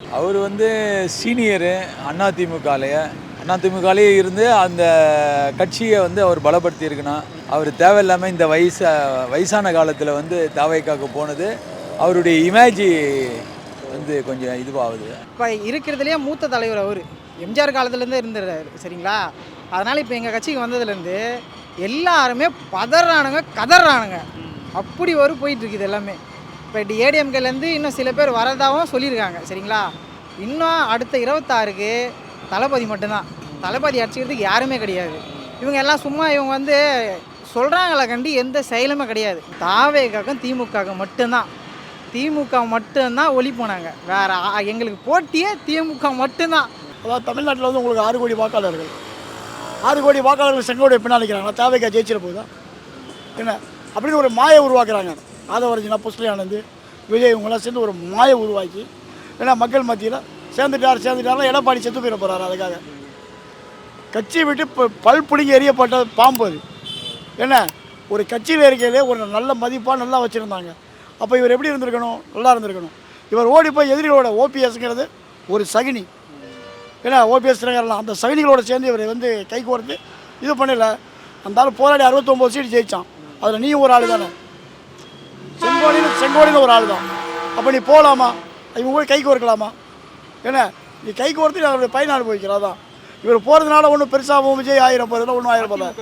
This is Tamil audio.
அவர் வந்து சீனியரு அதிமுகலையே அதிமுகலேயே இருந்து அந்த கட்சியை வந்து அவர் பலப்படுத்தி இருக்கணும் அவர் தேவையில்லாமல் இந்த வயசு வயசான காலத்தில் வந்து தாவைக்காக்கு போனது அவருடைய இமேஜ் வந்து கொஞ்சம் இதுவாகுது. இப்போ இருக்கிறதுலேயே மூத்த தலைவர் அவர். எம்ஜிஆர் காலத்துலேருந்து இருந்துடுறாரு சரிங்களா? அதனால் இப்போ எங்கள் கட்சிக்கு வந்ததுலேருந்து எல்லாருமே பதறானுங்க கதறானுங்க. அப்படி ஒரு போயிட்டு இருக்குது எல்லாமே. இப்போ ஏடிஎம்கேலேருந்து இன்னும் சில பேர் வரதாகவும் சொல்லியிருக்காங்க சரிங்களா? இன்னும் அடுத்த இருபத்தாறுக்கு தளபதி மட்டும்தான். தளபதி அடிச்சுக்கிறதுக்கு யாருமே கிடையாது. இவங்க எல்லாம் சும்மா இவங்க வந்து சொல்கிறாங்களே கண்டி எந்த செயலுமே கிடையாது. தாவேக்காக்கும் திமுகவுக்கும் மட்டும்தான். திமுக மட்டும்தான் ஒளி போனாங்க. வேறு எங்களுக்கு போட்டியே திமுக மட்டும்தான். அதாவது தமிழ்நாட்டில் வந்து உங்களுக்கு ஆறு கோடி வாக்காளர்கள். ஆறு கோடி வாக்காளர்கள் செங்கோடைய பின்னால் தாவேக்கா ஜெயிச்சிட போதா என்ன? அப்படின்னு ஒரு மாயை உருவாக்குறாங்க. ஆதவரஞ்சனா புஸ்லி ஆனந்த் விஜய் இவங்களாம் சேர்ந்து ஒரு மாயை உருவாக்கி ஏன்னா மக்கள் மத்தியில் சேர்ந்துட்டார் சேர்ந்துட்டாருன்னா எடப்பாடி செத்து போயிட போகிறாரு அதுக்காக. கட்சியை விட்டு இப்போ பல் பிடிங்கி எறியப்பட்ட பாம்பு அது. என்ன? ஒரு கட்சியில் இருக்கையிலே ஒரு நல்ல மதிப்பாக நல்லா வச்சுருந்தாங்க. அப்போ இவர் எப்படி இருந்திருக்கணும்? நல்லா இருந்திருக்கணும். இவர் ஓடி போய் எதிரிகளோட ஓபிஎஸ்ங்கிறது ஒரு சகினி. ஏன்னா ஓபிஎஸ் நகர்லாம் அந்த சகினிகளோட சேர்ந்து இவர் வந்து கை கோர்த்து இது பண்ணல. அந்த ஆள் போராடி அறுபத்தொம்போது சீட் ஜெயிச்சான். அதில் நீயும் ஒரு ஆள் தானே. செங்கோடின்னு ஒரு ஆள் தான் அப்போ நீ போகலாமா இவங்க போய் கை கோர்க்கலாமா? என்ன? நீ கை கோர்த்து அவருடைய பயனாடு அனுபவிக்கிறா தான் இவர் போகிறதுனால ஒன்றும் பெருசாகவும் விஜய் ஆயிரம் போகிறதுல ஒன்றும் ஆயிரம் போல